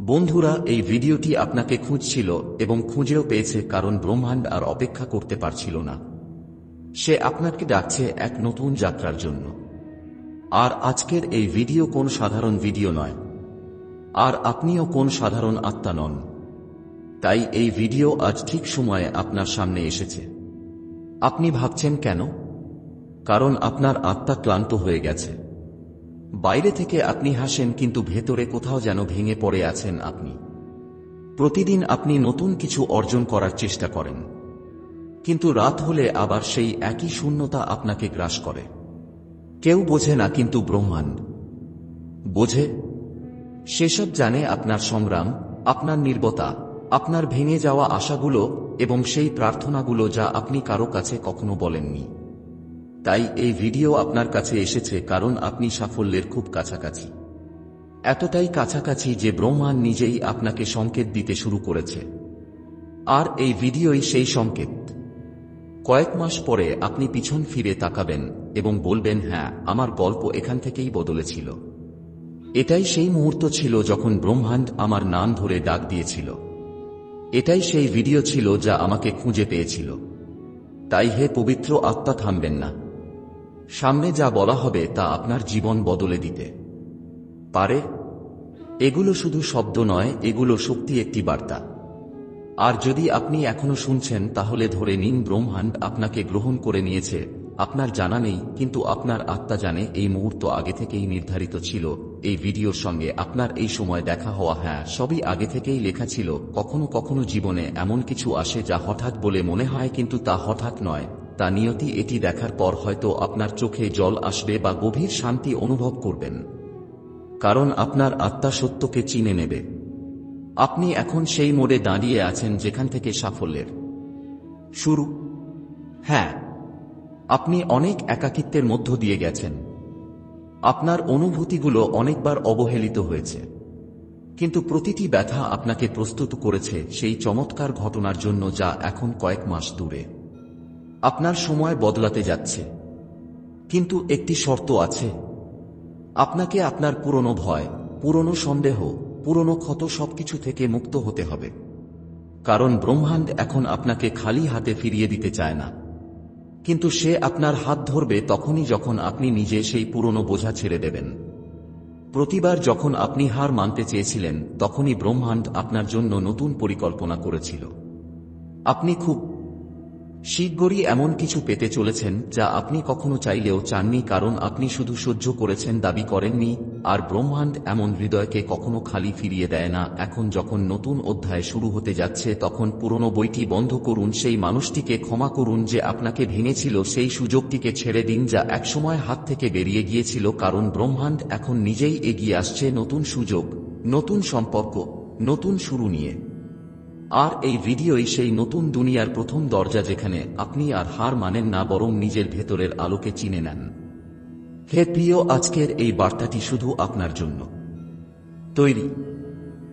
বন্ধুরা, এই ভিডিওটি আপনাকে খুঁজছিল এবং খুঁজেও পেয়েছে কারণ ব্রহ্মাণ্ড আর অপেক্ষা করতে পারছিল না। সে আপনাকে ডাকছে এক নতুন যাত্রার জন্য। আর আজকের এই ভিডিও কোন সাধারণ ভিডিও নয়। আর আপনিও কোন সাধারণ আত্মা নন। তাই এই ভিডিও আজ ঠিক সময়ে আপনার সামনে এসেছে। আপনি ভাবছেন কেন? কারণ আপনার আত্মা ক্লান্ত হয়ে গেছে। বাইরে থেকে আপনি হাসেন, কিন্তু ভেতরে কোথাও যেন ভেঙে পড়ে আছেন আপনি। প্রতিদিন আপনি নতুন কিছু অর্জন করার চেষ্টা করেন। কিন্তু রাত হলে আবার সেই একই শূন্যতা আপনাকে গ্রাস করে। কেউ বোঝে না, কিন্তু ব্রহ্মাণ্ড। বোঝে? সেসব জানে আপনার সংগ্রাম, আপনার নির্বতা, আপনার ভেঙে যাওয়া আশাগুলো এবং সেই প্রার্থনাগুলো যা আপনি কারও কাছে কখনো বলেননি। তাই এই ভিডিও আপনার কাছে এসেছে কারণ আপনি সাফল্যের খুব কাছাকাছি। এতটাই কাছাকাছি যে ব্রহ্মাণ্ড নিজেই আপনাকে সংকেত দিতে শুরু করেছে। আর এই ভিডিওই সেই সংকেত। কয়েক মাস পরে আপনি পিছন ফিরে তাকাবেন এবং বলবেন হ্যাঁ আমার গল্প এখান থেকেই বদলেছিল এটাই সেই মুহূর্ত ছিল যখন ব্রহ্মাণ্ড আমার নাম ধরে ডাক দিয়েছিল। এটাই সেই ভিডিও ছিল যা আমাকে খুঁজে পেয়েছিল। তাই হে পবিত্র আত্মা, থামবেন না। সামনে যা বলা হবে তা আপনার জীবন বদলে দিতে। পারে, এগুলো শুধু শব্দ নয়, এগুলো শক্তি একটি বার্তা। আর যদি আপনি এখনও শুনছেন, তাহলে ধরে নিন ব্রহ্মাণ্ড আপনাকে গ্রহণ করে নিয়েছে। আপনার জানা নেই, কিন্তু আপনার আত্মা জানে এই মুহূর্ত আগে থেকেই নির্ধারিত ছিল। এই ভিডিওর সঙ্গে আপনার এই সময় দেখা হওয়া হ্যাঁ সবই আগে থেকেই লেখা ছিল। কখনো কখনো জীবনে এমন কিছু আসে যা হঠাৎ বলে মনে হয়, কিন্তু তা হঠাৎ নয়। তা নিয়তি এটি দেখার পর হয়তো আপনার চোখে জল আসবে বা গভীর শান্তি অনুভব করবেন। কারণ আপনার আত্মা সত্যকে চিনে নেবে। আপনি এখন সেই মোড়ে দাঁড়িয়ে আছেন যেখান থেকে সাফল্যের। শুরু। হ্যাঁ আপনি অনেক একাকিত্বের মধ্য দিয়ে গেছেন। আপনার অনুভূতিগুলো অনেকবার অবহেলিত হয়েছে। কিন্তু প্রতিটি ব্যথা আপনাকে প্রস্তুত করেছে সেই চমৎকার ঘটনার জন্য যা এখন কয়েক মাস দূরে। আপনার সময় বদলাতে যাচ্ছে। কিন্তু একটি শর্ত আছে। আপনাকে আপনার পুরনো ভয়, পুরনো সন্দেহ, পুরনো ক্ষত সবকিছু থেকে মুক্ত হতে হবে। কারণ ব্রহ্মাণ্ড এখন আপনাকে খালি হাতে ফিরিয়ে দিতে চায় না। কিন্তু সে আপনার হাত ধরবে তখনই যখন আপনি নিজে সেই পুরনো বোঝা ছেড়ে দেবেন। প্রতিবার যখন আপনি হার মানতে চেয়েছিলেন, তখনই ব্রহ্মাণ্ড আপনার জন্য নতুন পরিকল্পনা করেছিল। আপনি খুব শীঘ্রই এমন কিছু পেতে চলেছেন যা আপনি কখনো চাইলেও চাননি কারণ আপনি শুধু সহ্য করেছেন, দাবি করেননি, আর ব্রহ্মাণ্ড এমন হৃদয়কে কখনো খালি ফিরিয়ে দেয় না। এখন যখন নতুন অধ্যায় শুরু হতে যাচ্ছে, তখন পুরনো বইটি বন্ধ করুন, সেই মানুষটিকে ক্ষমা করুন যে আপনাকে ভেঙেছিল, সেই সুযোগটিকে ছেড়ে দিন যা একসময় হাত থেকে বেরিয়ে গিয়েছিল, কারণ ব্রহ্মাণ্ড এখন নিজেই এগিয়ে আসছে নতুন সুযোগ, নতুন সম্পর্ক, নতুন শুরু নিয়ে। আর এই ভিডিওই সেই নতুন দুনিয়ার প্রথম দরজা যেখানে আপনি আর হার মানেন না, বরং নিজের ভেতরের আলোকে চিনে নেন। হে প্রিয়, আজকের এই বার্তাটি শুধু আপনার জন্য। তৈরি।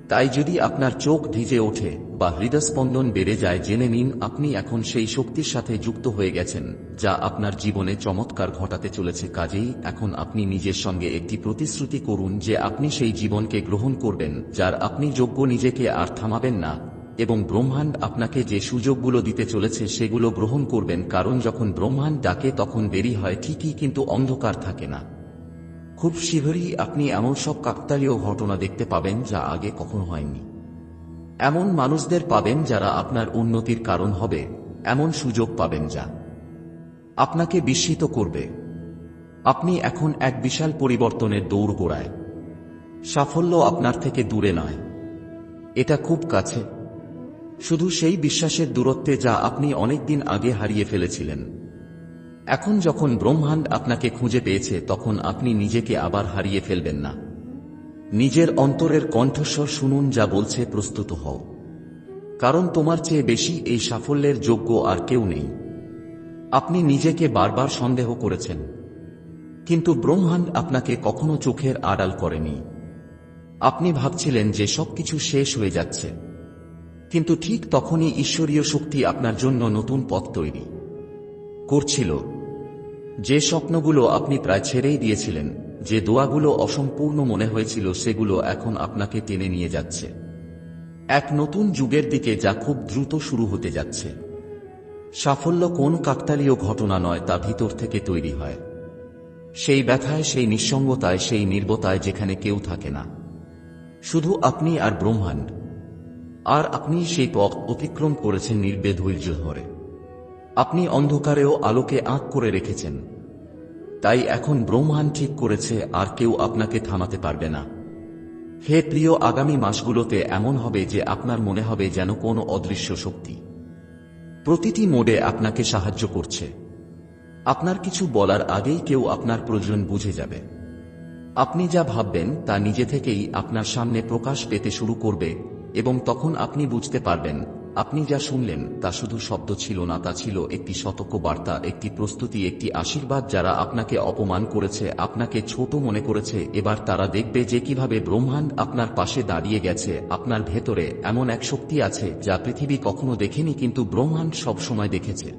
তাই যদি আপনার চোখ ভিজে ওঠে বা হৃদস্পন্দন বেড়ে যায়, জেনে নিন আপনি এখন সেই শক্তির সাথে যুক্ত হয়ে গেছেন, যা আপনার জীবনে চমৎকার ঘটাতে চলেছে। কাজেই এখন আপনি নিজের সঙ্গে একটি প্রতিশ্রুতি করুন যে আপনি সেই জীবনকে গ্রহণ করবেন, যার আপনি যোগ্য নিজেকে আর থামাবেন না। এবং ব্রহ্মাণ্ড আপনাকে যে সুযোগগুলো দিতে চলেছে সেগুলো গ্রহণ করবেন, কারণ যখন ব্রহ্মাণ্ড ডাকে তখন দেরি হয় ঠিকই, কিন্তু অন্ধকার থাকে না। খুব শীঘ্রই আপনি এমন সব কাকতালীয় ঘটনা দেখতে পাবেন যা আগে কখনো হয়নি। এমন মানুষদের পাবেন যারা আপনার উন্নতির কারণ হবে, এমন সুযোগ পাবেন যা আপনাকে বিস্মিত করবে। আপনি এখন এক বিশাল পরিবর্তনের দৌড় গোড়ায় সাফল্য আপনার থেকে দূরে নয়। এটা খুব কাছে। শুধু সেই বিশ্বাসের দূরত্বে যা আপনি অনেকদিন আগে হারিয়ে ফেলেছিলেন। এখন যখন ব্রহ্মাণ্ড আপনাকে খুঁজে পেয়েছে, তখন আপনি নিজেকে আবার হারিয়ে ফেলবেন না। নিজের অন্তরের কণ্ঠস্বর শুনুন যা বলছে, প্রস্তুত হও। কারণ তোমার চেয়ে বেশি এই সাফল্যের যোগ্য আর কেউ নেই। আপনি নিজেকে বারবার সন্দেহ করেছেন। কিন্তু ব্রহ্মাণ্ড আপনাকে কখনো চোখের আড়াল করেনি। আপনি ভাবছিলেন যে সবকিছু শেষ হয়ে যাচ্ছে। কিন্তু ঠিক তখনই ঈশ্বরীয় শক্তি আপনার জন্য নতুন পথ তৈরি। করছিল। যে স্বপ্নগুলো আপনি প্রায় ছেড়েই দিয়েছিলেন, যে দোয়াগুলো অসম্পূর্ণ মনে হয়েছিল, সেগুলো এখন আপনাকে টেনে নিয়ে যাচ্ছে। এক নতুন যুগের দিকে যা খুব দ্রুত শুরু হতে যাচ্ছে। সাফল্য কোন কাকতালীয় ঘটনা নয়, তা ভিতর থেকে তৈরি হয়। সেই ব্যথায়, সেই নিঃসঙ্গতায়, সেই নির্বতায় যেখানে কেউ থাকে না। শুধু আপনি আর ব্রহ্মাণ্ড। আর আপনি সেই পথ অতিক্রম করেছেন নির্বে ধৈর্য ধরে। আপনি অন্ধকারেও আলোকে আঁক করে রেখেছেন। তাই এখন ব্রহ্মাণ্ড ঠিক করেছে, আর কেউ আপনাকে থামাতে পারবে না। হে প্রিয় আগামী মাসগুলোতে এমন হবে যে আপনার মনে হবে যেন কোনো অদৃশ্য শক্তি। প্রতিটি মোডে আপনাকে সাহায্য করছে। আপনার কিছু বলার আগেই কেউ আপনার প্রয়োজন বুঝে যাবে। আপনি যা ভাববেন তা নিজে থেকেই আপনার সামনে প্রকাশ পেতে শুরু করবে এবং তখন আপনি বুঝতে পারবেন, আপনি যা শুনলেন তা শুধু শব্দ ছিল না, তা ছিল একটি সতর্ক বার্তা একটি প্রস্তুতি, একটি আশীর্বাদ যারা আপনাকে অপমান করেছে, আপনাকে ছোট মনে করেছে। এবার তারা দেখবে যে কীভাবে ব্রহ্মাণ্ড আপনার পাশে দাঁড়িয়ে গেছে, আপনার ভেতরে এমন এক শক্তি আছে যা পৃথিবী কখনো দেখেনি কিন্তু ব্রহ্মাণ্ড সব সময় দেখেছে।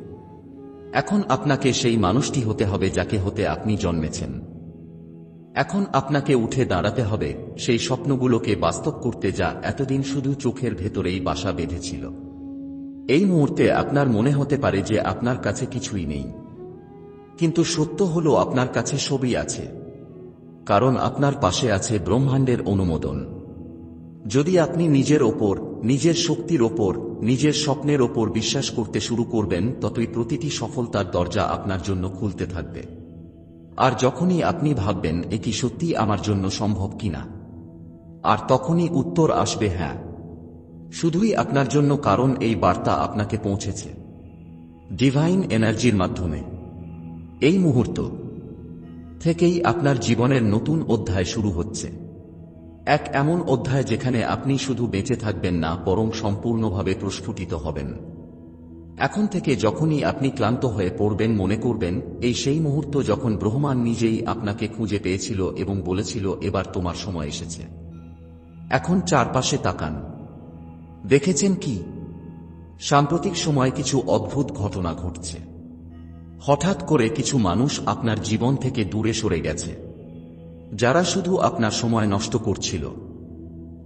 এখন আপনাকে সেই মানুষটি হতে হবে যাকে হতে আপনি জন্মেছেন। এখন আপনাকে উঠে দাঁড়াতে হবে। সেই স্বপ্নগুলোকে বাস্তব করতে যা এতদিন শুধু চোখের ভেতরেই বাসা বেঁধেছিল। এই মুহূর্তে আপনার মনে হতে পারে যে আপনার কাছে কিছুই নেই। কিন্তু সত্য হলো আপনার কাছে সবই আছে। কারণ আপনার পাশে আছে ব্রহ্মাণ্ডের অনুমোদন। যদি আপনি নিজের ওপর, নিজের শক্তির ওপর, নিজের স্বপ্নের ওপর বিশ্বাস করতে শুরু করবেন, ততই প্রতিটি সফলতার দরজা আপনার জন্য খুলতে থাকবে। আর যখনই আপনি ভাববেন, এ কি সত্যি আমার জন্য সম্ভব কিনা? আর তখনই উত্তর আসবে হ্যাঁ। শুধুই আপনার জন্য কারণ এই বার্তা আপনাকে পৌঁছেছে। ডিভাইন এনার্জির মাধ্যমে। এই মুহূর্ত থেকেই আপনার জীবনের নতুন অধ্যায় শুরু হচ্ছে। এক এমন অধ্যায় যেখানে আপনি শুধু বেঁচে থাকবেন না, বরং সম্পূর্ণভাবে প্রস্ফুটিত হবেন। এখন থেকে যখনই আপনি ক্লান্ত হয়ে পড়বেন, মনে করবেন, এই সেই মুহূর্ত যখন ব্রহ্মাণ নিজেই আপনাকে খুঁজে পেয়েছিল এবং বলেছিল, এবার তোমার সময় এসেছে। এখন চারপাশে তাকান। দেখেছেন কি? সাম্প্রতিক সময় কিছু অদ্ভুত ঘটনা ঘটছে। হঠাৎ করে কিছু মানুষ আপনার জীবন থেকে দূরে সরে গেছে, যারা শুধু আপনার সময় নষ্ট করছিল।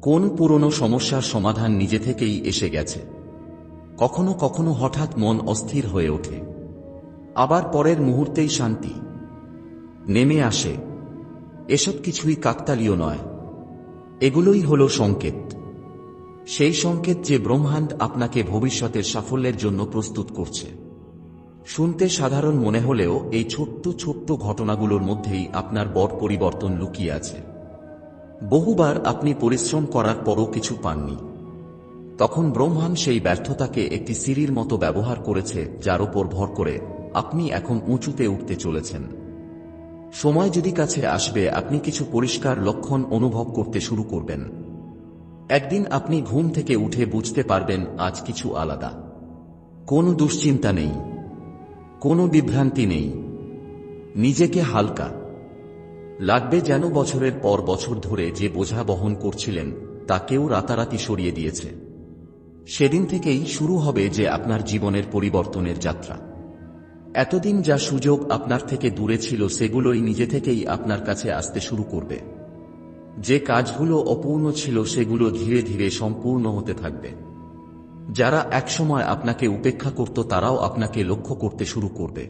কোন পুরনো সমস্যার সমাধান নিজে থেকেই এসে গেছে? কখনো কখনো হঠাৎ মন অস্থির হয়ে ওঠে। আবার পরের মুহূর্তেই শান্তি। নেমে আসে। এসব কিছুই কাকতালীয় নয়। এগুলোই হল সংকেত। সেই সংকেত যে ব্রহ্মাণ্ড আপনাকে ভবিষ্যতের সাফল্যের জন্য প্রস্তুত করছে। শুনতে সাধারণ মনে হলেও এই ছোট্ট ছোট্ট ঘটনাগুলোর মধ্যেই আপনার বড় পরিবর্তন লুকিয়ে আছে। বহুবার আপনি পরিশ্রম করার পরও কিছু পাননি। তখন ব্রহ্মাণ্ড সেই ব্যর্থতাকে একটি সিঁড়ির মতো ব্যবহার করেছে, যার উপর ভর করে, আপনি এখন উঁচুতে উঠতে চলেছেন। সময় যদি কাছে আসবে, আপনি কিছু পরিষ্কার লক্ষণ অনুভব করতে শুরু করবেন। একদিন আপনি ঘুম থেকে উঠে বুঝতে পারবেন, আজ কিছু আলাদা। কোনো দুশ্চিন্তা নেই। কোনো বিভ্রান্তি নেই। নিজেকে হালকা। লাগবে যেন বছরের পর বছর ধরে যে বোঝা বহন করছিলেন, তা কেউ রাতারাতি সরিয়ে দিয়েছে। সেদিন থেকেই শুরু হবে যে আপনার জীবনের পরিবর্তনের যাত্রা। এতদিন যা সুযোগ আপনার থেকে দূরে ছিল সেগুলোই নিজে থেকেই আপনার কাছে আসতে শুরু করবে। যে কাজগুলো অপূর্ণ ছিল সেগুলো ধীরে ধীরে সম্পূর্ণ হতে থাকবে। যারা একসময় আপনাকে উপেক্ষা করত তারাও আপনাকে লক্ষ্য করতে শুরু করবে।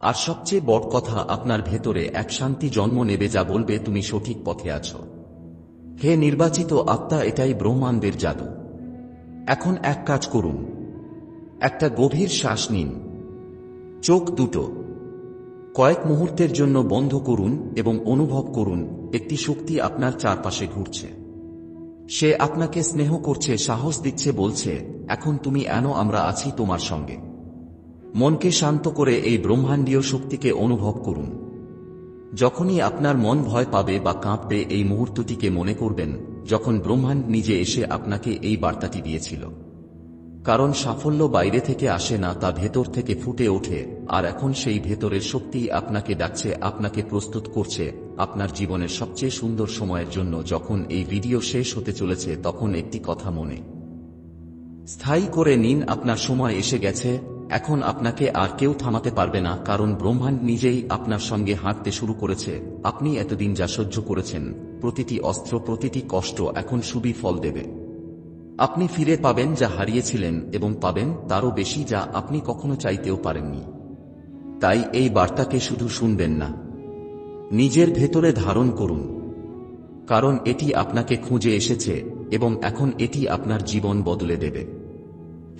আর সবচেয়ে বড় কথা, আপনার ভেতরে এক শান্তি জন্ম নেবে যা বলবে, তুমি সঠিক পথে আছো। হে নির্বাচিত আত্মা, এটাই ব্রহ্মাণ্ডের জাদু। এখন এক কাজ করুন। একটা গভীর শ্বাস নিন। চোখ দুটো। কয়েক মুহূর্তের জন্য বন্ধ করুন এবং অনুভব করুন, একটি শক্তি আপনার চারপাশে ঘুরছে। সে আপনাকে স্নেহ করছে, সাহস দিচ্ছে, বলছে, এখন তুমি এন আমরা আছি তোমার সঙ্গে। মনকে শান্ত করে এই ব্রহ্মাণ্ডীয় শক্তিকে অনুভব করুন। যখনই আপনার মন ভয় পাবে বা কাঁপবে, এই মুহূর্তটিকে মনে করবেন যখন ব্রহ্মাণ্ড নিজে এসে আপনাকে এই বার্তাটি দিয়েছিল। কারণ সাফল্য বাইরে থেকে আসে না, তা ভেতর থেকে ফুটে ওঠে, আর এখন সেই ভেতরের শক্তি আপনাকে ডাকছে, আপনাকে প্রস্তুত করছে, আপনার জীবনের সবচেয়ে সুন্দর সময়ের জন্য যখন এই ভিডিও শেষ হতে চলেছে, তখন একটি কথা মনে। স্থায়ী করে নিন, আপনার সময় এসে গেছে, এখন আপনাকে আর কেউ থামাতে পারবে না, কারণ ব্রহ্মাণ্ড নিজেই আপনার সঙ্গে হাঁটতে শুরু করেছে, আপনি এতদিন যা সহ্য করেছেন প্রতিটি অস্ত্র, প্রতিটি কষ্ট এখন সুবি ফল দেবে। আপনি ফিরে পাবেন যা হারিয়েছিলেন এবং পাবেন তারও বেশি যা আপনি কখনো চাইতেও পারেননি। তাই এই বার্তাকে শুধু শুনবেন না। নিজের ভেতরে ধারণ করুন। কারণ এটি আপনাকে খুঁজে এসেছে এবং এখন এটি আপনার জীবন বদলে দেবে।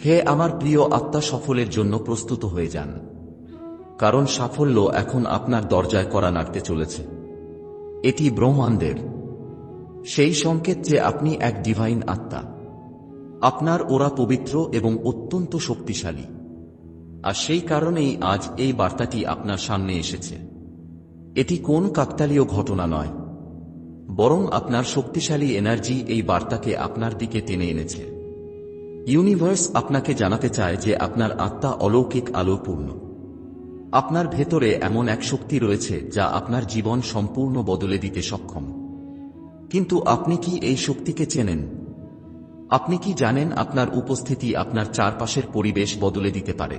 হে আমার প্রিয় আত্মা, সফলের জন্য প্রস্তুত হয়ে যান। কারণ সাফল্য এখন আপনার দরজায় করা নাড়তে চলেছে। এটি ব্রহ্মাণ্ডের। সেই সংকেত যে আপনি এক ডিভাইন আত্মা। আপনার ওরা পবিত্র এবং অত্যন্ত শক্তিশালী। আর সেই কারণেই আজ এই বার্তাটি আপনার সামনে এসেছে। এটি কোন কাকতালীয় ঘটনা নয়। বরং আপনার শক্তিশালী এনার্জি এই বার্তাকে আপনার দিকে টেনে এনেছে। ইউনিভার্স আপনাকে জানাতে চায় যে আপনার আত্মা অলৌকিক আলোপূর্ণ আপনার ভেতরে এমন এক শক্তি রয়েছে যা আপনার জীবন সম্পূর্ণ বদলে দিতে সক্ষম। কিন্তু আপনি কি এই শক্তিকে চেনেন? আপনি কি জানেন আপনার উপস্থিতি আপনার চারপাশের পরিবেশ বদলে দিতে পারে?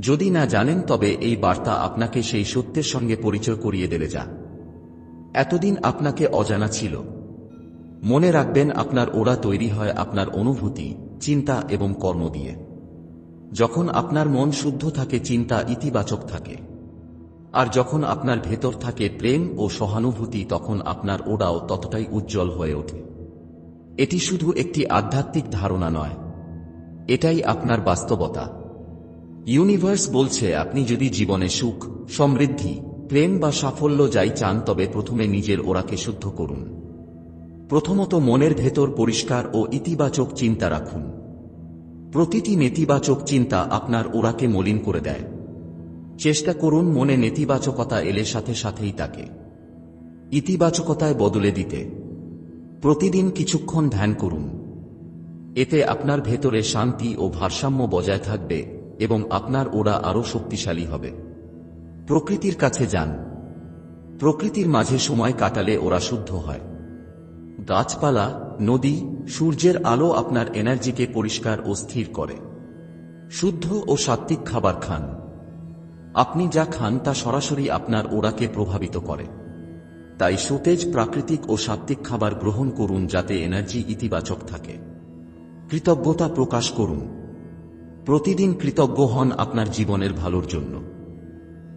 যদি না জানেন, তবে এই বার্তা আপনাকে সেই সত্যের সঙ্গে পরিচয় করিয়ে দেবে যা এতদিন আপনাকে অজানা ছিল। মনে রাখবেন, আপনার ওরা তৈরি হয় আপনার অনুভূতি, চিন্তা এবং কর্ম দিয়ে। যখন আপনার মন শুদ্ধ থাকে, চিন্তা ইতিবাচক থাকে। আর যখন আপনার ভেতর থাকে প্রেম ও সহানুভূতি, তখন আপনার ওরাও ততটাই উজ্জ্বল হয়ে ওঠে। এটি শুধু একটি আধ্যাত্মিক ধারণা নয়, এটাই আপনার বাস্তবতা। ইউনিভার্স বলছে, আপনি যদি জীবনে সুখ, সমৃদ্ধি, প্রেম বা সাফল্য যাই চান, তবে প্রথমে নিজের ওরাকে শুদ্ধ করুন। প্রথমত মনের ভেতর পরিষ্কার ও ইতিবাচক চিন্তা রাখুন। প্রতিটি নেতিবাচক চিন্তা আপনার ওরাকে মলিন করে দেয়। চেষ্টা করুন মনে নেতিবাচকতা এলে সাথে সাথেই তাকে। ইতিবাচকতায় বদলে দিতে। প্রতিদিন কিছুক্ষণ ধ্যান করুন। এতে আপনার ভেতরে শান্তি ও ভারসাম্য বজায় থাকবে এবং আপনার ওরা আরও শক্তিশালী হবে। প্রকৃতির কাছে যান। প্রকৃতির মাঝে সময় কাটালে ওরা শুদ্ধ হয়। গাছপালা, নদী, সূর্যের আলো আপনার এনার্জিকে পরিষ্কার ও স্থির করে। শুদ্ধ ও সাত্ত্বিক খাবার খান। আপনি যা খান তা সরাসরি আপনার ওরাকে প্রভাবিত করে। তাই সতেজ প্রাকৃতিক ও সাত্ত্বিক খাবার গ্রহণ করুন যাতে এনার্জি ইতিবাচক থাকে। কৃতজ্ঞতা প্রকাশ করুন। প্রতিদিন কৃতজ্ঞ হন আপনার জীবনের ভালোর জন্য।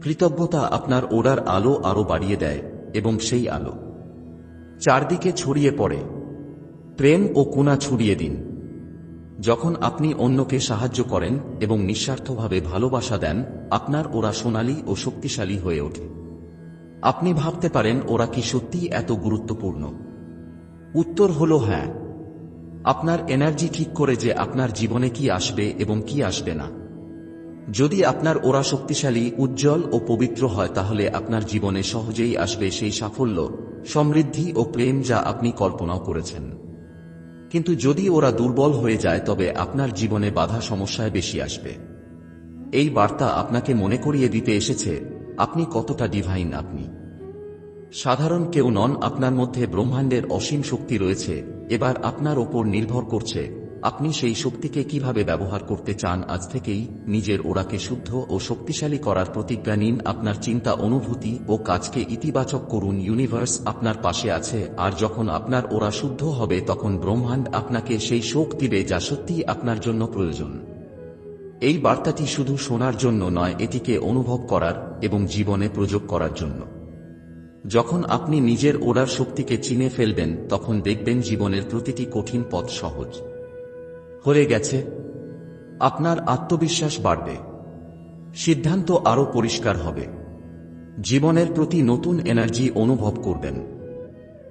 কৃতজ্ঞতা আপনার ওড়ার আলো আরও বাড়িয়ে দেয় এবং সেই আলো চারদিকে ছড়িয়ে পড়ে। প্রেম ও কুনা ছড়িয়ে দিন। যখন আপনি অন্যকে সাহায্য করেন এবং নিঃস্বার্থভাবে ভালোবাসা দেন, আপনার ওরা সোনালী ও শক্তিশালী হয়ে ওঠে। আপনি ভাবতে পারেন, ওরা কি সত্যিই এত গুরুত্বপূর্ণ। উত্তর হল হ্যাঁ। আপনার এনার্জি ঠিক করে যে আপনার জীবনে কি আসবে এবং কি আসবে না। যদি আপনার ওরা শক্তিশালী, উজ্জ্বল ও পবিত্র হয়, তাহলে আপনার জীবনে সহজেই আসবে সেই সাফল্য, সমৃদ্ধি ও প্রেম যা আপনি কল্পনাও করেছেন। কিন্তু যদি ওরা দুর্বল হয়ে যায়, তবে আপনার জীবনে বাধা সমস্যায় বেশি আসবে। এই বার্তা আপনাকে মনে করিয়ে দিতে এসেছে, আপনি কতটা ডিভাইন আপনি। সাধারণ কেউ নন, আপনার মধ্যে ব্রহ্মাণ্ডের অসীম শক্তি রয়েছে, এবার আপনার ওপর নির্ভর করছে আপনি সেই শক্তিকে কীভাবে ব্যবহার করতে চান আজ থেকেই নিজের ওরাকে শুদ্ধ ও শক্তিশালী করার প্রতিজ্ঞা নিন। আপনার চিন্তা, অনুভূতি ও কাজকে ইতিবাচক করুন। ইউনিভার্স আপনার পাশে আছে, আর যখন আপনার ওরা শুদ্ধ হবে, তখন ব্রহ্মাণ্ড আপনাকে সেই শোক দিবে যা সত্যিই আপনার জন্য প্রয়োজন। এই বার্তাটি শুধু শোনার জন্য নয়, এটিকে অনুভব করার এবং জীবনে প্রযোগ করার জন্য। যখন আপনি নিজের ওড়ার শক্তিকে চিনে ফেলবেন, তখন দেখবেন জীবনের প্রতিটি কঠিন পথ সহজ। হয়ে গেছে, আপনার আত্মবিশ্বাস বাড়বে। সিদ্ধান্ত আরও পরিষ্কার হবে। জীবনের প্রতি নতুন এনার্জি অনুভব করবেন।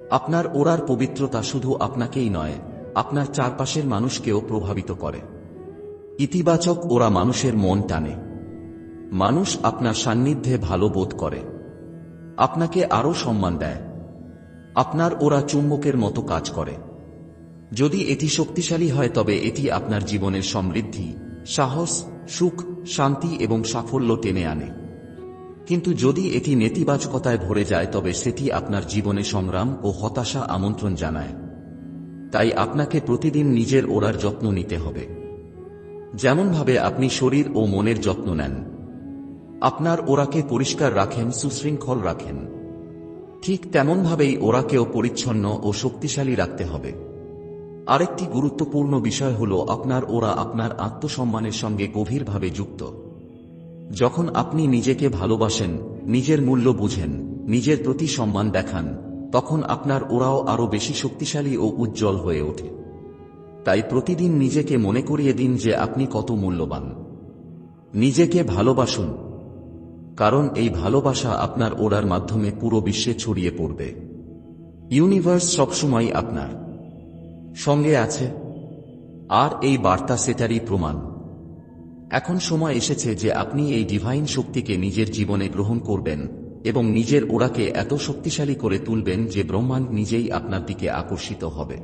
আপনার ওড়ার পবিত্রতা শুধু আপনাকেই নয়, আপনার চারপাশের মানুষকেও প্রভাবিত করে। ইতিবাচক ওরা মানুষের মন টানে। মানুষ আপনার সান্নিধ্যে ভালো বোধ করে। আপনাকে আরও সম্মান দেয়। আপনার ওরা চুম্বকের মতো কাজ করে। যদি এটি শক্তিশালী হয়, তবে এটি আপনার জীবনের সমৃদ্ধি, সাহস, সুখ, শান্তি এবং সাফল্য টেনে আনে। কিন্তু যদি এটি নেতিবাচকতায় ভরে যায়, তবে সেটি আপনার জীবনে সংগ্রাম ও হতাশা আমন্ত্রণ জানায়। তাই আপনাকে প্রতিদিন নিজের ওড়ার যত্ন নিতে হবে। যেমনভাবে আপনি শরীর ও মনের যত্ন নেন। আপনার ওরাকে পরিষ্কার রাখেন, সুশৃঙ্খল রাখেন। ঠিক তেমনভাবেই ওরাকেও পরিচ্ছন্ন ও শক্তিশালী রাখতে হবে। আরেকটি গুরুত্বপূর্ণ বিষয় হল আপনার ওরা আপনার আত্মসম্মানের সঙ্গে গভীরভাবে যুক্ত। যখন আপনি নিজেকে ভালোবাসেন, নিজের মূল্য বুঝেন, নিজের প্রতি সম্মান দেখান, তখন আপনার ওরাও আরও বেশি শক্তিশালী ও উজ্জ্বল হয়ে ওঠে। তাই প্রতিদিন নিজেকে মনে করিয়ে দিন যে আপনি কত মূল্যবান। নিজেকে ভালোবাসুন, কারণ এই ভালোবাসা আপনার ওড়ার মাধ্যমে পুরো বিশ্বে ছড়িয়ে পড়বে। ইউনিভার্স সবসময় আপনার। সঙ্গে আছে। আর এই বার্তা সেটারই প্রমাণ। এখন সময় এসেছে যে আপনি এই ডিভাইন শক্তিকে নিজের জীবনে গ্রহণ করবেন এবং নিজের ওরাকে এত শক্তিশালী করে তুলবেন যে ব্রহ্মাণ্ড নিজেই আপনার দিকে আকর্ষিত হবে।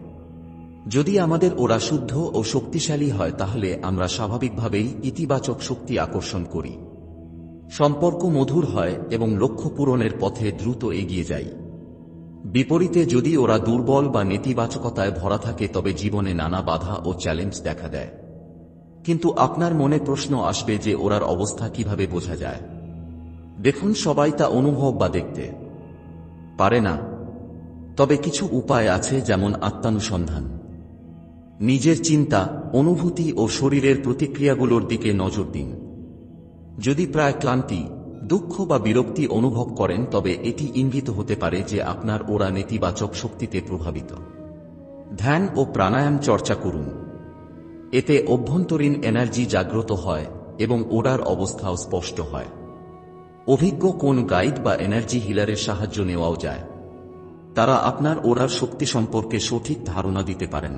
যদি আমাদের ওরা শুদ্ধ ও শক্তিশালী হয় তাহলে আমরা স্বাভাবিকভাবেই ইতিবাচক শক্তি আকর্ষণ করি। সম্পর্ক মধুর হয় এবং লক্ষ্য পূরণের পথে দ্রুত এগিয়ে যাই। বিপরীতে যদি ওরা দুর্বল বা নেতিবাচকতায় ভরা থাকে, তবে জীবনে নানা বাধা ও চ্যালেঞ্জ দেখা দেয়। কিন্তু আপনার মনে প্রশ্ন আসবে যে ওরার অবস্থা কীভাবে বোঝা যায়। দেখুন সবাই তা অনুভব বা দেখতে। পারে না। তবে কিছু উপায় আছে যেমন আত্মানুসন্ধান। নিজের চিন্তা, অনুভূতি ও শরীরের প্রতিক্রিয়াগুলোর দিকে নজর দিন। যদি প্রায় ক্লান্তি দুঃখ বা বিরক্তি অনুভব করেন, তবে এটি ইঙ্গিত হতে পারে যে আপনার ওরা নেতিবাচক শক্তিতে প্রভাবিত। ধ্যান ও প্রাণায়াম চর্চা করুন। এতে অভ্যন্তরীণ এনার্জি জাগ্রত হয় এবং ওড়ার অবস্থাও স্পষ্ট হয়। অভিজ্ঞ কোন গাইড বা এনার্জি হিলারের সাহায্য নেওয়াও যায়। তারা আপনার ওরার শক্তি সম্পর্কে সঠিক ধারণা দিতে পারেন।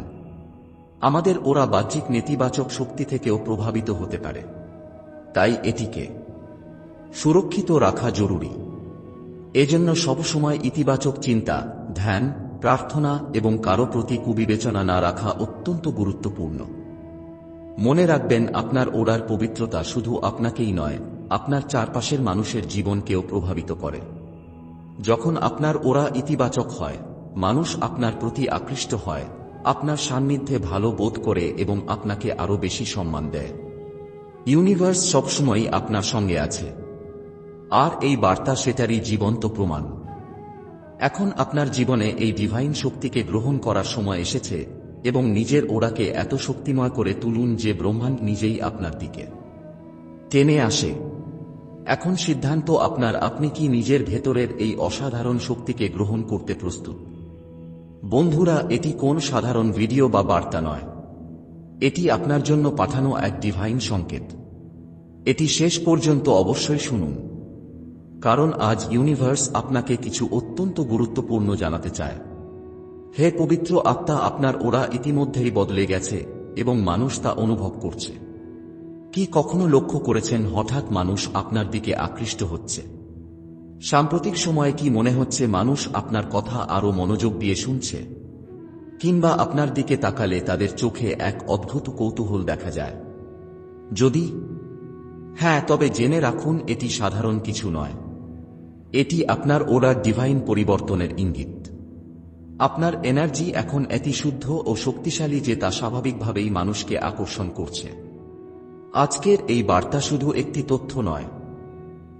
আমাদের ওরা বাহ্যিক নেতিবাচক শক্তি থেকেও প্রভাবিত হতে পারে। তাই এটিকে সুরক্ষিত রাখা জরুরি। এজন্য সবসময় ইতিবাচক চিন্তা, ধ্যান, প্রার্থনা এবং কারও প্রতি কুবিবেচনা না রাখা অত্যন্ত গুরুত্বপূর্ণ। মনে রাখবেন, আপনার ওড়ার পবিত্রতা শুধু আপনাকেই নয়, আপনার চারপাশের মানুষের জীবনকেও প্রভাবিত করে। যখন আপনার ওরা ইতিবাচক হয়, মানুষ আপনার প্রতি আকৃষ্ট হয়, আপনার সান্নিধ্যে ভালো বোধ করে এবং আপনাকে আরও বেশি সম্মান দেয়। ইউনিভার্স সবসময়ই আপনার সঙ্গে আছে। আর এই বার্তা সেটারই জীবন্ত প্রমাণ। এখন আপনার জীবনে এই ডিভাইন শক্তিকে গ্রহণ করার সময় এসেছে এবং নিজের ওড়াকে এত শক্তিময় করে তুলুন যে ব্রহ্মাণ্ড নিজেই আপনার দিকে। টেনে আসে, এখন সিদ্ধান্ত আপনার আপনি কি নিজের ভেতরের এই অসাধারণ শক্তিকে গ্রহণ করতে প্রস্তুত? বন্ধুরা, এটি কোন সাধারণ ভিডিও বা বার্তা নয়। এটি আপনার জন্য পাঠানো এক ডিভাইন সংকেত। এটি শেষ পর্যন্ত অবশ্যই শুনুন। কারণ আজ ইউনিভার্স আপনাকে কিছু অত্যন্ত গুরুত্বপূর্ণ জানাতে চায়। হে পবিত্র আত্মা, আপনার ওরা ইতিমধ্যেই বদলে গেছে এবং মানুষ তা অনুভব করছে। কি কখনো লক্ষ্য করেছেন হঠাৎ মানুষ আপনার দিকে আকৃষ্ট হচ্ছে? সাম্প্রতিক সময়ে কি মনে হচ্ছে মানুষ আপনার কথা আরও মনোযোগ দিয়ে শুনছে? কিংবা আপনার দিকে তাকালে তাদের চোখে এক অদ্ভুত কৌতূহল দেখা যায়। যদি হ্যাঁ তবে জেনে রাখুন, এটি সাধারণ কিছু নয়। এটি আপনার ওরা ডিভাইন পরিবর্তনের ইঙ্গিত। আপনার এনার্জি এখন এতি শুদ্ধ ও শক্তিশালী যে তা স্বাভাবিকভাবেই মানুষকে আকর্ষণ করছে। আজকের এই বার্তা শুধু একটি তথ্য নয়।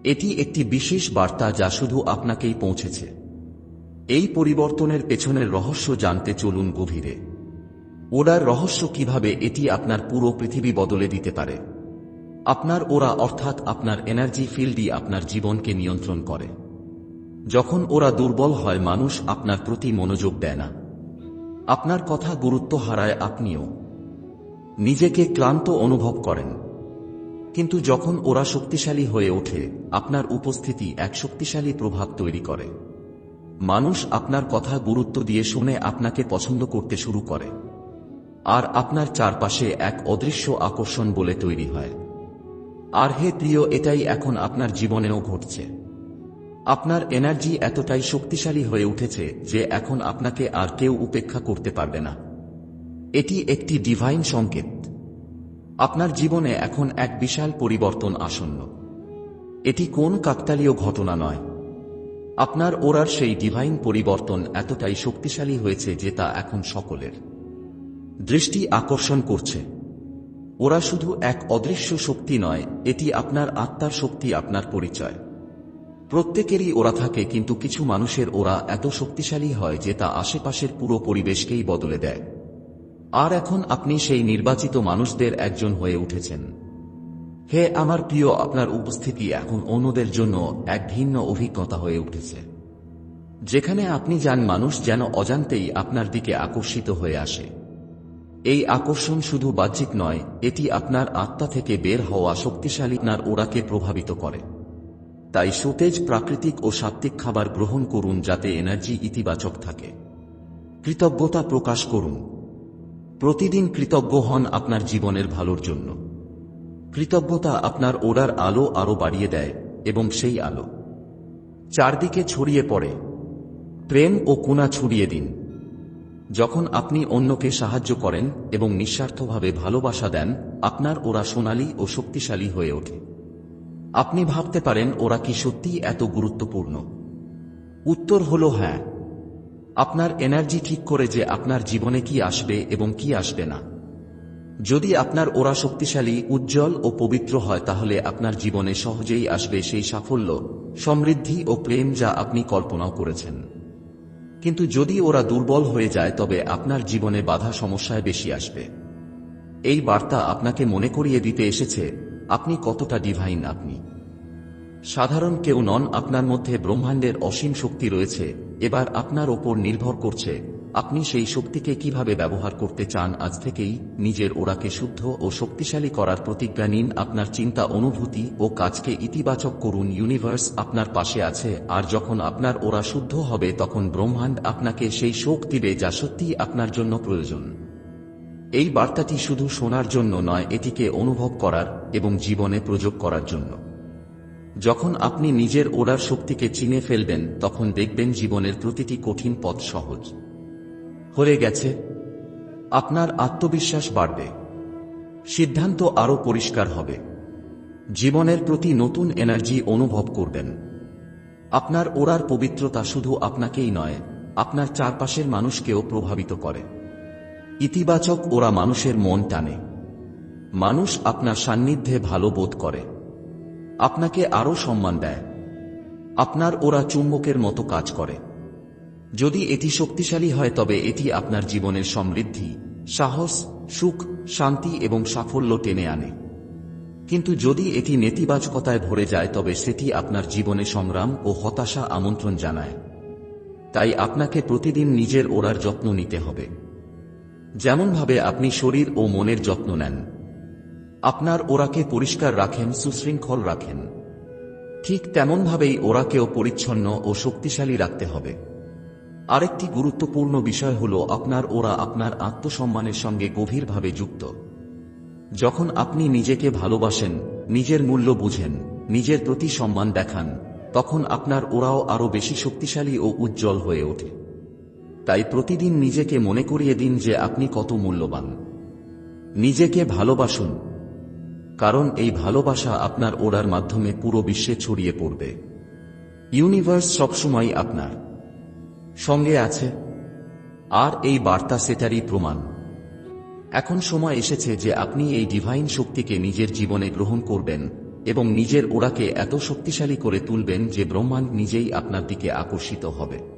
এটি একটি বিশেষ বার্তা যা শুধু আপনাকেই পৌঁছেছে। এই পরিবর্তনের পেছনের রহস্য জানতে চলুন গভীরে। ওরার রহস্য কীভাবে এটি আপনার পুরো পৃথিবী বদলে দিতে পারে? আপনার ওরা অর্থাৎ আপনার এনার্জি ফিল্ডই আপনার জীবনকে নিয়ন্ত্রণ করে। যখন ওরা দুর্বল হয়, মানুষ আপনার প্রতি মনোযোগ দেয় না। আপনার কথা গুরুত্ব হারায় আপনিও। নিজেকে ক্লান্ত অনুভব করেন। কিন্তু যখন ওরা শক্তিশালী হয়ে ওঠে, আপনার উপস্থিতি এক শক্তিশালী প্রভাব তৈরি করে। মানুষ আপনার কথা গুরুত্ব দিয়ে শুনে আপনাকে পছন্দ করতে শুরু করে। আর আপনার চারপাশে এক অদৃশ্য আকর্ষণ বলে তৈরি হয়। আর হে প্রিয়, এটাই এখন আপনার জীবনেও ঘটছে। আপনার এনার্জি এতটাই শক্তিশালী হয়ে উঠেছে যে এখন আপনাকে আর কেউ উপেক্ষা করতে পারবে না। এটি একটি ডিভাইন সংকেত। আপনার জীবনে এখন এক বিশাল পরিবর্তন আসন্ন। এটি কোন কাকতালীয় ঘটনা নয়। আপনার ওরার সেই ডিভাইন পরিবর্তন এতটাই শক্তিশালী হয়েছে যে তা এখন সকলের দৃষ্টি আকর্ষণ করছে। ওরা শুধু এক অদৃশ্য শক্তি নয়, এটি আপনার আত্মার শক্তি, আপনার পরিচয়। প্রত্যেকেরই ওরা থাকে কিন্তু কিছু মানুষের ওরা এত শক্তিশালী হয় যে তা আশেপাশের পুরো পরিবেশকেই বদলে দেয়। আর এখন আপনি সেই নির্বাচিত মানুষদের একজন হয়ে উঠেছেন। হে আমার প্রিয়, আপনার উপস্থিতি এখন অন্যদের জন্য এক ভিন্ন অভিজ্ঞতা হয়ে উঠেছে। যেখানে আপনি যান, মানুষ যেন অজান্তেই আপনার দিকে আকর্ষিত হয়ে আসে। এই আকর্ষণ শুধু বাহ্যিক নয়, এটি আপনার আত্মা থেকে বের হওয়া শক্তিশালী আপনার ওরাকে প্রভাবিত করে। তাই সতেজ প্রাকৃতিক ও সাত্ত্বিক খাবার গ্রহণ করুন যাতে এনার্জি ইতিবাচক থাকে। কৃতজ্ঞতা প্রকাশ করুন। প্রতিদিন কৃতজ্ঞ হন আপনার জীবনের ভালোর জন্য। কৃতজ্ঞতা আপনার ওড়ার আলো আরও বাড়িয়ে দেয় এবং সেই আলো। চারদিকে ছড়িয়ে পড়ে। প্রেম ও কুনা ছড়িয়ে দিন। যখন আপনি অন্যকে সাহায্য করেন এবং নিঃস্বার্থভাবে ভালোবাসা দেন, আপনার ওরা সোনালী ও শক্তিশালী হয়ে ওঠে। আপনি ভাবতে পারেন ওরা কি সত্যিই এত গুরুত্বপূর্ণ। উত্তর হল হ্যাঁ। আপনার এনার্জি ঠিক করে যে আপনার জীবনে কি আসবে এবং কি আসবে না। যদি আপনার ওরা শক্তিশালী, উজ্জ্বল ও পবিত্র হয়, তাহলে আপনার জীবনে সহজেই আসবে সেই সাফল্য, সমৃদ্ধি ও প্রেম যা আপনি কল্পনাও করেছেন। কিন্তু যদি ওরা দুর্বল হয়ে যায়, তবে আপনার জীবনে বাধা সমস্যায় বেশি আসবে। এই বার্তা আপনাকে মনে করিয়ে দিতে এসেছে আপনি কতটা ডিভাইন আপনি? সাধারণ কেউ নন, আপনার মধ্যে ব্রহ্মাণ্ডের অসীম শক্তি রয়েছে, এবার আপনার ওপর নির্ভর করছে, আপনি সেই শক্তিকে কীভাবে ব্যবহার করতে চান, আজ থেকেই নিজের ওরাকে শুদ্ধ ও শক্তিশালী করার প্রতিজ্ঞা নিন, আপনার চিন্তা অনুভূতি ও কাজকে ইতিবাচক করুন ইউনিভার্স আপনার পাশে আছে, আর যখন আপনার ওরা শুদ্ধ হবে, তখন ব্রহ্মাণ্ড আপনাকে সেই শোক দিবে যা সত্যিই আপনার জন্য প্রয়োজন। এই বার্তাটি শুধু শোনার জন্য নয়, এটিকে অনুভব করার এবং জীবনে প্রযোগ করার জন্য। যখন আপনি নিজের ওড়ার শক্তিকে চিনে ফেলবেন, তখন দেখবেন জীবনের প্রতিটি কঠিন পথ সহজ। হয়ে গেছে। আপনার আত্মবিশ্বাস বাড়বে। সিদ্ধান্ত আরও পরিষ্কার হবে। জীবনের প্রতি নতুন এনার্জি অনুভব করবেন। আপনার ওড়ার পবিত্রতা শুধু আপনাকেই নয়, আপনার চারপাশের মানুষকেও প্রভাবিত করে। ইতিবাচক ওরা মানুষের মন টানে। মানুষ আপনার সান্নিধ্যে ভালো বোধ করে। আপনাকে আরও সম্মান দেয়। আপনার ওরা চুম্বকের মতো কাজ করে। যদি এটি শক্তিশালী হয়, তবে এটি আপনার জীবনের সমৃদ্ধি, সাহস, সুখ, শান্তি এবং সাফল্য টেনে আনে। কিন্তু যদি এটি নেতিবাচকতায় ভরে যায়, তবে সেটি আপনার জীবনে সংগ্রাম ও হতাশা আমন্ত্রণ জানায়। তাই আপনাকে প্রতিদিন নিজের ওরার যত্ন নিতে হবে। যেমনভাবে আপনি শরীর ও মনের যত্ন নেন, আপনার ওরাকে পরিষ্কার রাখেন, সুশৃঙ্খল রাখেন। ঠিক তেমনভাবেই ওরাকেও পরিচ্ছন্ন ও শক্তিশালী রাখতে হবে। আরেকটি গুরুত্বপূর্ণ বিষয় হল আপনার ওরা আপনার আত্মসম্মানের সঙ্গে গভীরভাবে যুক্ত। যখন আপনি নিজেকে ভালোবাসেন, নিজের মূল্য বুঝেন, নিজের প্রতি সম্মান দেখান, তখন আপনার ওরাও আরও বেশি শক্তিশালী ও উজ্জ্বল হয়ে ওঠে। তাই প্রতিদিন নিজেকে মনে করিয়ে দিন যে আপনি কত মূল্যবান। নিজেকে ভালোবাসুন, কারণ এই ভালোবাসা আপনার ওড়ার মাধ্যমে পুরো বিশ্বে ছড়িয়ে পড়বে। ইউনিভার্স সবসময় আপনার। সঙ্গে আছে, আর এই বার্তা সেটারই প্রমাণ। এখন সময় এসেছে যে আপনি এই ডিভাইন শক্তিকে নিজের জীবনে গ্রহণ করবেন এবং নিজের ওড়াকে এত শক্তিশালী করে তুলবেন যে ব্রহ্মাণ্ড নিজেই আপনার দিকে আকর্ষিত হবে।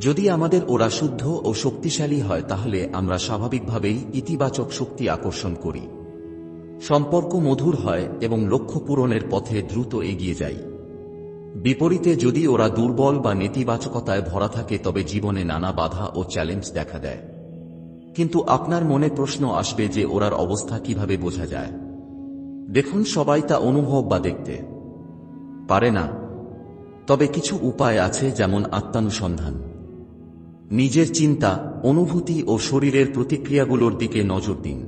যদি আমাদের ওরা শুদ্ধ ও শক্তিশালী হয়, তাহলে আমরা স্বাভাবিকভাবেই ইতিবাচক শক্তি আকর্ষণ করি। সম্পর্ক মধুর হয় এবং লক্ষ্য পূরণের পথে দ্রুত এগিয়ে যাই। বিপরীতে যদি ওরা দুর্বল বা নেতিবাচকতায় ভরা থাকে, তবে জীবনে নানা বাধা ও চ্যালেঞ্জ দেখা দেয়। কিন্তু আপনার মনে প্রশ্ন আসবে যে ওরার অবস্থা কীভাবে বোঝা যায়। দেখুন সবাই তা অনুভব বা দেখতে। পারে না। তবে কিছু উপায় আছে যেমন আত্মানুসন্ধান। নিজের চিন্তা, অনুভূতি ও শরীরের প্রতিক্রিয়াগুলোর দিকে নজর দিন।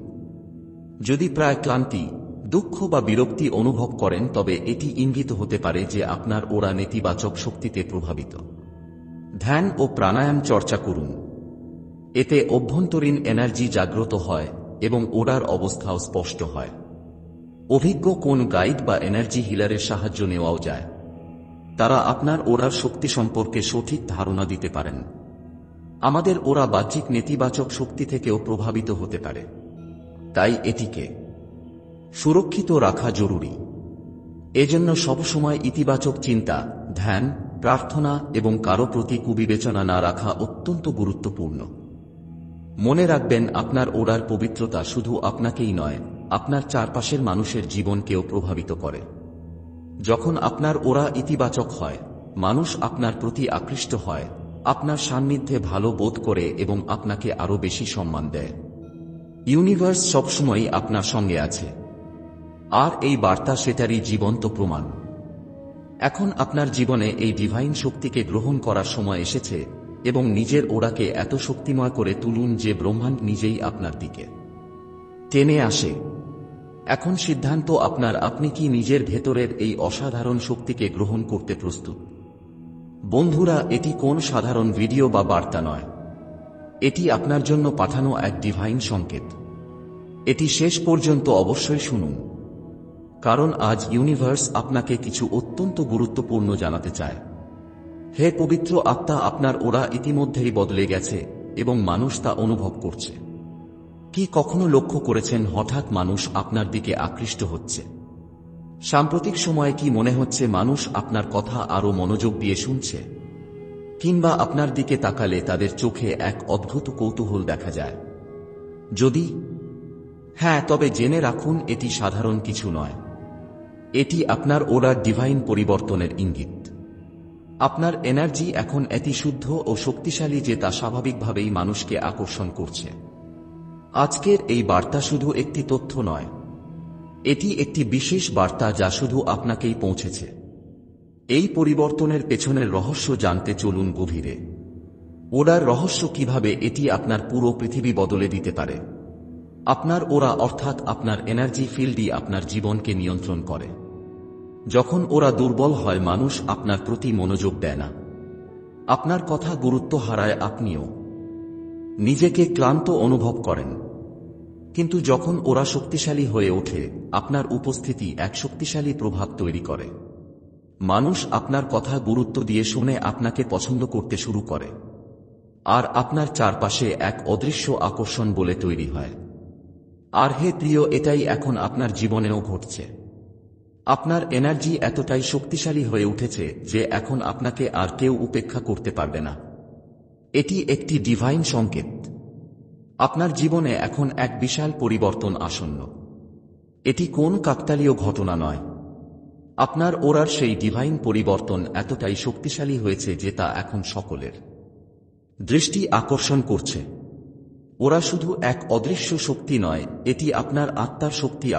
যদি প্রায় ক্লান্তি, দুঃখ বা বিরক্তি অনুভব করেন, তবে এটি ইঙ্গিত হতে পারে যে আপনার ওরা নেতিবাচক শক্তিতে প্রভাবিত। ধ্যান ও প্রাণায়াম চর্চা করুন। এতে অভ্যন্তরীণ এনার্জি জাগ্রত হয় এবং ওড়ার অবস্থাও স্পষ্ট হয়। অভিজ্ঞ কোন গাইড বা এনার্জি হিলারের সাহায্য নেওয়াও যায়। তারা আপনার ওড়ার শক্তি সম্পর্কে সঠিক ধারণা দিতে পারেন। আমাদের ওরা বাহ্যিক নেতিবাচক শক্তি থেকেও প্রভাবিত হতে পারে। তাই এটিকে সুরক্ষিত রাখা জরুরি। এজন্য সবসময় ইতিবাচক চিন্তা, ধ্যান, প্রার্থনা এবং কারও প্রতি কুবিবেচনা না রাখা অত্যন্ত গুরুত্বপূর্ণ। মনে রাখবেন, আপনার ওড়ার পবিত্রতা শুধু আপনাকেই নয়, আপনার চারপাশের মানুষের জীবনকেও প্রভাবিত করে। যখন আপনার ওরা ইতিবাচক হয়, মানুষ আপনার প্রতি আকৃষ্ট হয় আপনার সান্নিধ্যে ভালো বোধ করে এবং আপনাকে আরও বেশি সম্মান দেয়। ইউনিভার্স সবসময়ই আপনার সঙ্গে আছে। আর এই বার্তা সেটারই জীবন্ত প্রমাণ। এখন আপনার জীবনে এই ডিভাইন শক্তিকে গ্রহণ করার সময় এসেছে এবং নিজের ওড়াকে এত শক্তিময় করে তুলুন যে ব্রহ্মাণ্ড নিজেই আপনার দিকে। টেনে আসে। এখন সিদ্ধান্ত আপনার আপনি কি নিজের ভেতরের এই অসাধারণ শক্তিকে গ্রহণ করতে প্রস্তুত? বন্ধুরা, এটি কোন সাধারণ ভিডিও বা বার্তা নয়। এটি আপনার জন্য পাঠানো এক ডিভাইন সংকেত। এটি শেষ পর্যন্ত অবশ্যই শুনুন। কারণ আজ ইউনিভার্স আপনাকে কিছু অত্যন্ত গুরুত্বপূর্ণ জানাতে চায়। হে পবিত্র আত্মা, আপনার ওরা ইতিমধ্যেই বদলে গেছে এবং মানুষ তা অনুভব করছে। কি কখনো লক্ষ্য করেছেন হঠাৎ মানুষ আপনার দিকে আকৃষ্ট হচ্ছে? সাম্প্রতিক সময়ে কি মনে হচ্ছে মানুষ আপনার কথা আরও মনোযোগ দিয়ে শুনছে? কিংবা আপনার দিকে তাকালে তাদের চোখে এক অদ্ভুত কৌতূহল দেখা যায়। যদি? হ্যাঁ তবে জেনে রাখুন, এটি সাধারণ কিছু নয়। এটি আপনার ওরা ডিভাইন পরিবর্তনের ইঙ্গিত। আপনার এনার্জি এখন এতি শুদ্ধ ও শক্তিশালী, যে তা স্বাভাবিকভাবেই মানুষকে আকর্ষণ করছে। আজকের এই বার্তা শুধু একটি তথ্য নয় এটি একটি বিশেষ বার্তা যা শুধু আপনাকেই পৌঁছেছে। এই পরিবর্তনের পেছনের রহস্য জানতে চলুন গভীরে। ওরার রহস্য কীভাবে এটি আপনার পুরো পৃথিবী বদলে দিতে পারে? আপনার ওরা অর্থাৎ আপনার এনার্জি ফিল্ডই আপনার জীবনকে নিয়ন্ত্রণ করে। যখন ওরা দুর্বল হয়, মানুষ আপনার প্রতি মনোযোগ দেয় না। আপনার কথা গুরুত্ব হারায় আপনিও। নিজেকে ক্লান্ত অনুভব করেন। কিন্তু যখন ওরা শক্তিশালী হয়ে ওঠে, আপনার উপস্থিতি এক শক্তিশালী প্রভাব তৈরি করে। মানুষ আপনার কথা গুরুত্ব দিয়ে শুনে আপনাকে পছন্দ করতে শুরু করে। আর আপনার চারপাশে এক অদৃশ্য আকর্ষণ বলে তৈরি হয়। আর হে প্রিয়, এটাই এখন আপনার জীবনেও ঘটছে। আপনার এনার্জি এতটাই শক্তিশালী হয়ে উঠেছে যে এখন আপনাকে আর কেউ উপেক্ষা করতে পারবে না। এটি একটি ডিভাইন সংকেত। আপনার জীবনে এখন এক বিশাল পরিবর্তন আসন্ন। এটি কোন কাকতালীয় ঘটনা নয়। আপনার ওরার সেই ডিভাইন পরিবর্তন এতটাই শক্তিশালী হয়েছে যে তা এখন সকলের দৃষ্টি আকর্ষণ করছে। ওরা শুধু এক অদৃশ্য শক্তি নয়, এটি আপনার আত্মার শক্তি